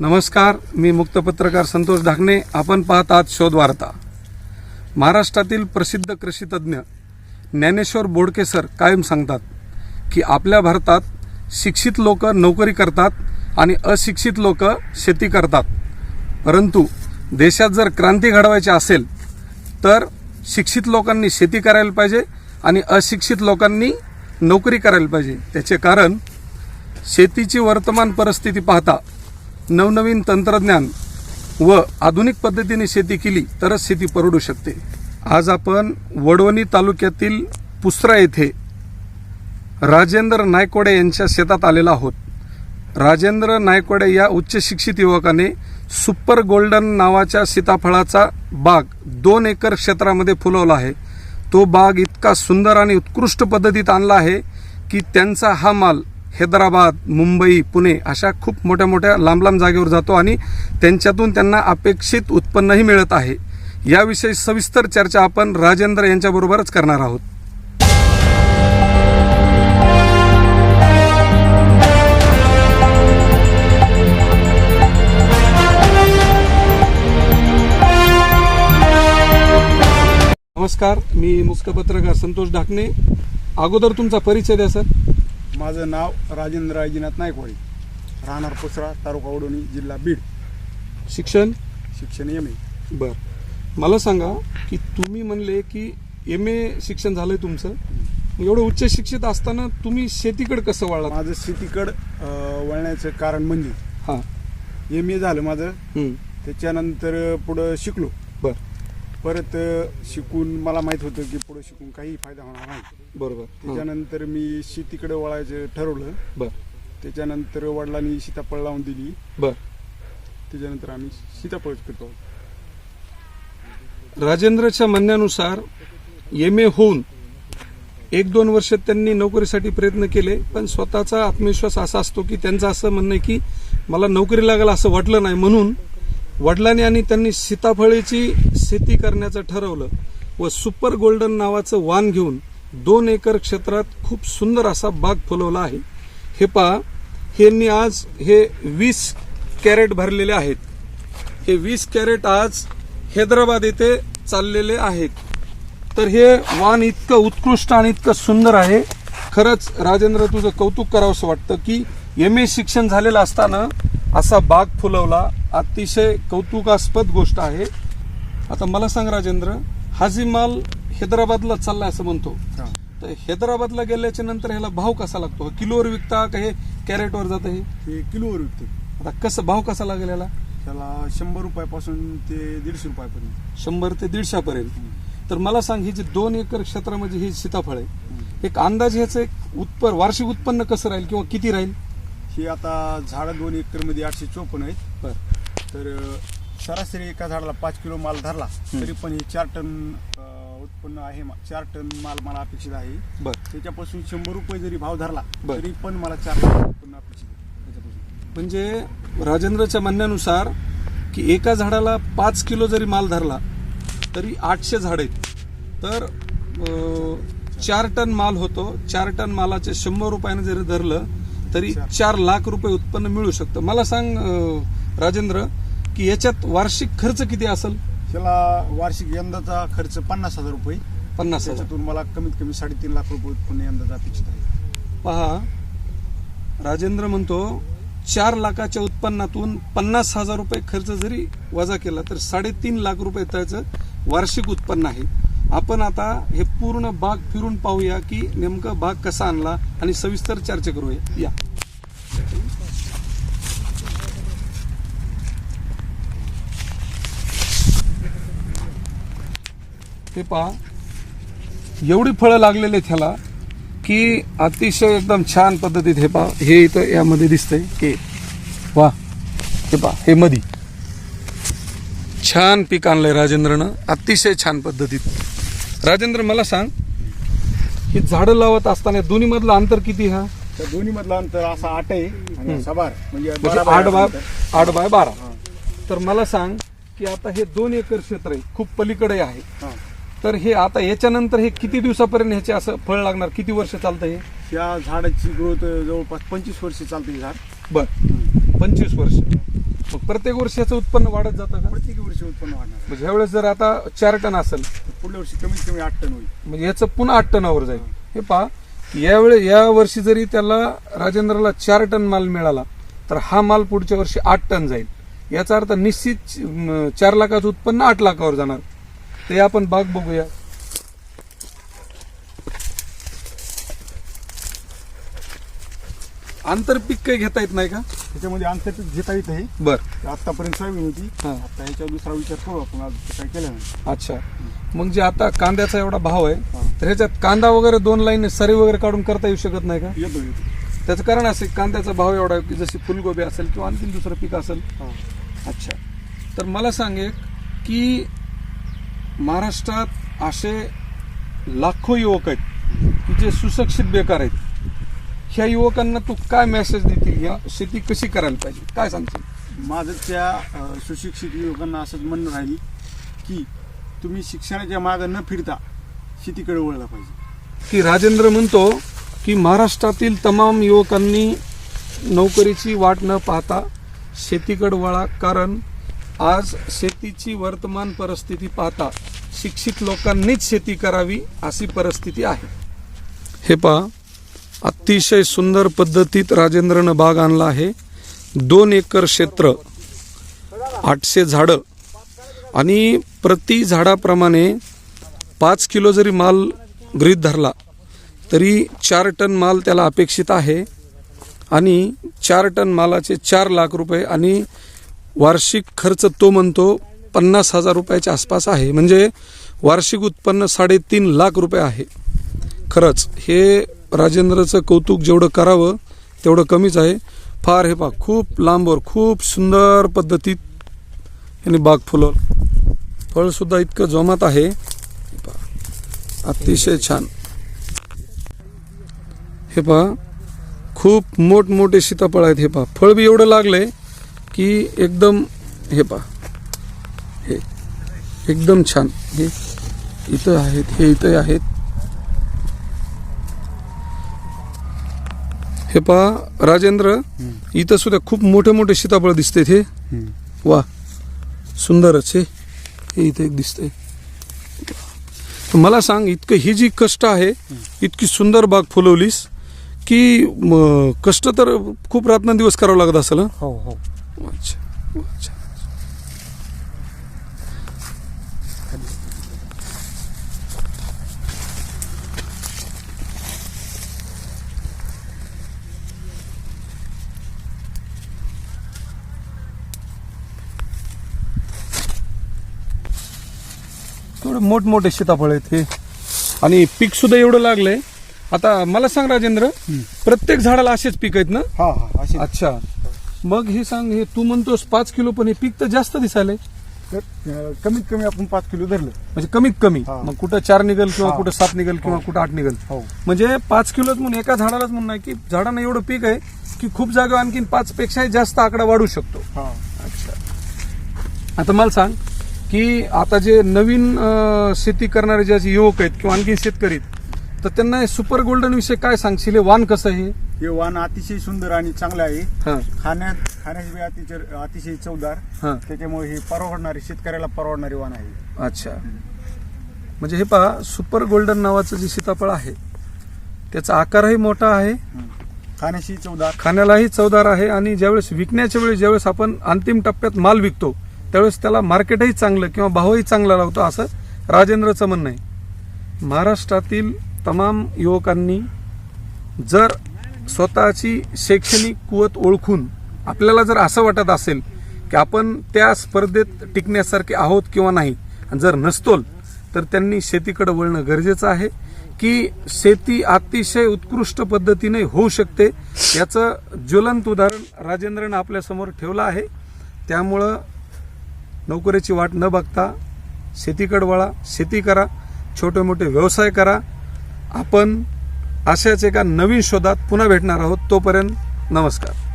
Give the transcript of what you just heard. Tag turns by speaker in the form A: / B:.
A: नमस्कार मी मुक्त पत्रकार संतोष ढाकणे. आपण पाहत आहात शोधवार्ता. महाराष्ट्रातील प्रसिद्ध कृषीतज्ञ ज्ञानेश्वर बोडके सर कायम सांगतात की आपल्या भारतात शिक्षित लोक नोकरी करतात आणि अशिक्षित लोक शेती करतात. परंतु देशात जर क्रांती घडवायची असेल तर शिक्षित लोकांनी शेती करायला पाहिजे आणि अशिक्षित लोकांनी नोकरी करायला पाहिजे. त्याचे कारण शेतीची वर्तमान परिस्थिती पाहता नवनवीन तंत्रज्ञान व आधुनिक पद्धतीने शेती केली तरच शेती परवडू शकते. आज आपण वडवणी तालुक्यातील पुसरा येथे राजेंद्र नायकोडे यांच्या शेतात आलेला आहोत. राजेंद्र नायकोडे या उच्च शिक्षित युवकाने सुपर गोल्डन नावाच्या सीताफळाचा बाग दोन एकर क्षेत्रामध्ये फुलवला आहे. तो बाग इतका सुंदर आणि उत्कृष्ट पद्धतीत आणला आहे की त्यांचा हा माल हैदराबाद मुंबई पुणे अशा खूप मोठ्या मोठ्या लांब लांब जागेवर जातो आणि त्यांच्यातून त्यांना अपेक्षित उत्पन्नही मिळत आहे. याविषयी सविस्तर चर्चा आपण राजेंद्र यांच्याबरोबरच करणार आहोत. नमस्कार मी मुक्त पत्रकार संतोष ढाकणे. अगोदर तुमचा परिचय द्या सर.
B: माझं नाव राजेंद्र रायजीनाथ नायकवाडी राहणार पुसरा तालुका वडोणी जिल्हा बीड.
A: शिक्षण?
B: शिक्षण एम ए
A: बर. मला सांगा की तुम्ही म्हणले की एम ए शिक्षण झालंय तुमचं. एवढं उच्च शिक्षित असताना तुम्ही शेतीकडे कसं वळलात?
B: माझं शेतीकडं अं, वळण्याचं कारण म्हणजे
A: हां.
B: एम ए झालं माझं. त्याच्यानंतर पुढं शिकलो. परत शिकून मला माहीत होतं की पुढं शिकून काही फायदा होणार नाही.
A: बरोबर. हां,
B: त्याच्यानंतर मी शेतीकडे वळायचं ठरवलं.
A: बर.
B: त्याच्यानंतर वडिलांनी सीताफळ लावून दिली.
A: बर.
B: त्याच्यानंतर आम्ही सीताफळच करतो
A: राजेंद्रच्या म्हणण्यानुसार एम ए होऊन एक दोन वर्ष त्यांनी नोकरीसाठी प्रयत्न केले पण स्वतःचा आत्मविश्वास असा असतो की त्यांचं असं म्हणणं आहे की मला नोकरी लागेल असं वाटलं नाही म्हणून वडिलांनी आणि त्यांनी सीताफळीची शेती करण्याचं ठरवलं व सुपर गोल्डन नावाचं वाण घेऊन दोन एकर क्षेत्रात खूप सुंदर असा बाग फुलवला आहे. हे पहा यांनी आज हे वीस कॅरेट भरलेले आहेत. हे वीस कॅरेट आज हैदराबाद येथे चाललेले आहेत. तर हे वाण इतकं उत्कृष्ट आणि इतकं सुंदर आहे. खरंच राजेंद्र तुझं कौतुक करावंसं वाटतं की एम ए शिक्षण झालेलं असताना असा बाग फुलवला अतिशय कौतुकास्पद गोष्ट आहे. आता मला सांग राजेंद्र हा जी माल हैदराबादला चाललाय असं म्हणतो. तर हैदराबादला गेल्याच्यानंतर ह्याला भाव कसा लागतो? किलोवर विकता का हे कॅरेटवर जातं हे?
B: हे किलोवर विकते.
A: आता कसं भाव कसा लागेल याला?
B: त्याला शंभर रुपयापासून ते दीडशे रुपयापर्यंत.
A: शंभर ते दीडशेपर्यंत. तर मला सांग ही जी दोन एकर क्षेत्रामध्ये ही सीताफळ आहे एक अंदाज ह्याचं एक उत्पर वार्षिक उत्पन्न कसं राहील किंवा किती राहील?
B: ही आता झाडं दोन एकरमध्ये आठशे चोपन्न आहेत.
A: बर.
B: तर सरासरी एका झाडाला पाच किलो माल धरला तरी पण हे चार टन अं, उत्पन्न आहे मा- चार टन माल मला अपेक्षित आहे.
A: बर.
B: त्याच्यापासून शंभर रुपये जरी भाव धरला
A: बर.
B: तरी पण मला चार लाख उत्पन्न अपेक्षित आहे. त्याच्यापासून.
A: म्हणजे राजेंद्रच्या म्हणण्यानुसार की एका झाडाला पाच किलो जरी माल धरला तरी आठशे झाड आहेत. तर अं, चार टन माल होतो चार टन मालाचे शंभर रुपयाने जरी धरलं तरी
B: चार.
A: लाख रुपये उत्पन्न मिळू शकतं. मला सांग राजेंद्र की याच्यात वार्षिक खर्च किती असेल?
B: त्याला वार्षिक यंदाचा खर्च पन्नास हजार रुपये.
A: पन्नास हजार.
B: त्याच्यातून मला कमीत कमी साडेतीन लाख रुपये उत्पन्न यंदाचा अपेक्षित आहे.
A: पहा राजेंद्र म्हणतो चार लाखाच्या उत्पन्नातून पन्नास हजार रुपये खर्च जरी वजा केला तर साडेतीन लाख रुपये त्याचं वार्षिक उत्पन्न आहे. आपण आता हे पूर्ण बाग फिरून पाहूया की नेमकं बाग कसा आणला आणि सविस्तर चर्चा करूया. या. हे पहा. एवढी फळं लागलेले आहेत ह्याला की अतिशय एकदम छान पद्धतीत हे पहा. हे इथं यामध्ये दिसतंय. की वा हे पहा हे मधी. छान पीक आणलंय राजेंद्रनं. अतिशय छान पद्धतीत. राजेंद्र मला सांग ही झाडं लावत असताना दोन्ही मधलं अंतर किती हा?
B: दोन्ही मधलं अंतर असा आठ आहे आणि असा बार म्हणजे
A: म्हणजे आठ
B: बाय.
A: आठ बाय बारा. तर मला सांग की आता हे दोन एकर क्षेत्र आहे. खूप पलीकडे आहे. तर हे आता याच्यानंतर हे किती दिवसापर्यंत ह्याचे असं फळ लागणार? किती वर्ष चालतं हे?
B: या झाडाची ग्रोथ जवळपास पंचवीस वर्ष चालते हे झाड.
A: बर. पंचवीस वर्ष. प्रत्येक वर्षी याचं उत्पन्न वाढत जातं का?
B: प्रत्येक वर्षी उत्पन्न वाढणार.
A: म्हणजे ह्यावेळेस जर आता चार टन असेल.
B: पुढल्या वर्षी कमीत कमी आठ टन होईल.
A: म्हणजे याचं पुन्हा आठ टनावर जाईल. हे पहा यावेळे या वर्षी जरी त्याला राजेंद्रला चार टन माल मिळाला तर हा माल पुढच्या वर्षी आठ टन जाईल. याचा अर्थ निश्चित चार लाखाचं उत्पन्न आठ लाखावर जाणार. ते आपण बाग बघूया. आंतरपीक काही घेता येत नाही का?
B: त्याच्यामध्ये आंतरपीक घेता येत आहे.
A: बर.
B: आतापर्यंत सोयाबीन होती.
A: हा.
B: आता ह्याच्यावर दुसरा विचार करू आपण. आज काय केलं नाही.
A: अच्छा. मग जे आता कांद्याचा एवढा भाव आहे. तर ह्याच्यात कांदा वगैरे दोन लाईन सरी वगैरे काढून करता येऊ शकत नाही का?
B: येतो येतो.
A: त्याचं कारण असं कांद्याचा भाव एवढा आहे की जशी फुलगोबी असेल किंवा आणखी दुसरं पीक असेल.
B: हा.
A: अच्छा. तर मला सांग एक की महाराष्ट्रात असे लाखो युवक आहेत की जे सुशिक्षित बेकार आहेत. ह्या युवकांना तू काय मेसेज देतील? या शेती कशी करायला पाहिजे? काय सांगशील?
B: माझं त्या सुशिक्षित युवकांना असंच म्हणणं राहील की तुम्ही शिक्षणाच्या मागं न फिरता शेतीकडे वळला पाहिजे.
A: की राजेंद्र म्हणतो की महाराष्ट्रातील तमाम युवकांनी नोकरीची वाट न पाहता शेतीकडे वळा. कारण आज शेतीची वर्तमान परिस्थिती पाहता शिक्षित लोकांनीच शेती करावी अशी परिस्थिती आहे. हे पहा अतिशय सुंदर पद्धतीत राजेंद्रनं बाग आणला आहे. दोन एकर क्षेत्र आठशे झाडं आणि प्रति झाडाप्रमाणे पाच किलो जरी माल गृहीत धरला तरी चार टन माल त्याला अपेक्षित आहे आणि चार टन मालाचे चार लाख रुपये आणि वार्षिक खर्च तो म्हणतो पन्नास हजार रुपयाच्या आसपास आहे. म्हणजे वार्षिक उत्पन्न साडेतीन लाख रुपये आहे. खरंच हे राजेंद्रचं कौतुक जेवढं करावं तेवढं कमीच आहे. फार हे पा खूप लांबवर खूप सुंदर पद्धतीत यांनी बाग फुलवलं. फळसुद्धा इतकं जोमात आहे. अतिशय छान. हे पहा खूप मोठमोठे सीताफळ आहेत हे पहा. फळ बी एवढं लागलंय की एकदम हे पहा. हे एकदम छान. हे इथं आहेत हे इथं आहेत. हे पहा राजेंद्र इथं सुद्धा खूप मोठे मोठे सीताफळ दिसते हे. वा सुंदरच हे. हे इथे एक दिसतंय. मला सांग इतकं ही जी कष्ट आहे इतकी सुंदर बाग फुलवलीस की कष्ट तर खूप रात्रंदिवस करावं लागत असेल हं?
B: हो.
A: अच्छा अच्छा थोडे मोठमोठे सीताफळ आहेत हे. आणि पीक सुद्धा एवढं लागलंय. आता मला सांग राजेंद्र प्रत्येक झाडाला असेच पीक आहेत ना?
B: हा हा असे
A: अच्छा. मग हे सांग हे तू म्हणतोस पाच किलो पण हे पीक तर जास्त दिसायलंय.
B: तर, अ, कमीत कमी आपण पाच किलो धरलं.
A: म्हणजे कमीत कमी.
B: हा.
A: मग कुठं चार निघल किंवा
B: हा.
A: कुठं सात निघल किंवा कुठं आठ निघल.
B: हो.
A: म्हणजे पाच किलोच म्हणून एका झाडालाच म्हणून नाही की झाडांना एवढं पीक आहे की खूप जागा आणखीन पाच पेक्षाही जास्त आकडा वाढू शकतो.
B: हा.
A: अच्छा. आता मला सांग की आता जे नवीन अं, शेती करणारे जे युवक आहेत किंवा आणखीन शेतकरी आहेत, तर त्यांना सुपर गोल्डन विषयी काय सांगशील? वाण कसं आहे?
B: हे वाण अतिशय सुंदर आणि चांगलं आहे.
A: हा.
B: खाण्यात खाण्यास बी अतिशय अतिशय चवदार.
A: हा.
B: त्याच्यामुळे हे परवडणारे शेतकऱ्याला परवडणारे वाण आहे.
A: अच्छा. म्हणजे हे पहा सुपर गोल्डन नावाचं जे सीताफळ आहे त्याचा आकारही मोठा आहे.
B: खाण्याशी चवदार.
A: खाण्यालाही चवदार आहे आणि ज्यावेळेस विकण्याच्या वेळेस ज्यावेळेस आपण अंतिम टप्प्यात माल विकतो त्यावेळेस त्याला मार्केटही चांगलं किंवा भावही चांगला लावतो असं राजेंद्रचं म्हणणं आहे. महाराष्ट्रातील तमाम युवकांनी जर स्वतःची शैक्षणिक कुवत ओळखून आपल्याला जर असं वाटत असेल की आपण त्या स्पर्धेत टिकण्यासारखे आहोत किंवा नाही आणि जर नसतोल तर त्यांनी शेतीकडे वळणं गरजेचं आहे की शेती अतिशय उत्कृष्ट पद्धतीने होऊ शकते. याचं ज्वलंत उदाहरण राजेंद्रनं आपल्यासमोर ठेवलं आहे. त्यामुळं नोकरीची वाट न बघता शेतीकडे वळा शेती करा छोटे मोठे व्यवसाय करा आपण अशाच एका नवीन शोधात पुन्हा भेटणार आहोत. तोपर्यंत नमस्कार.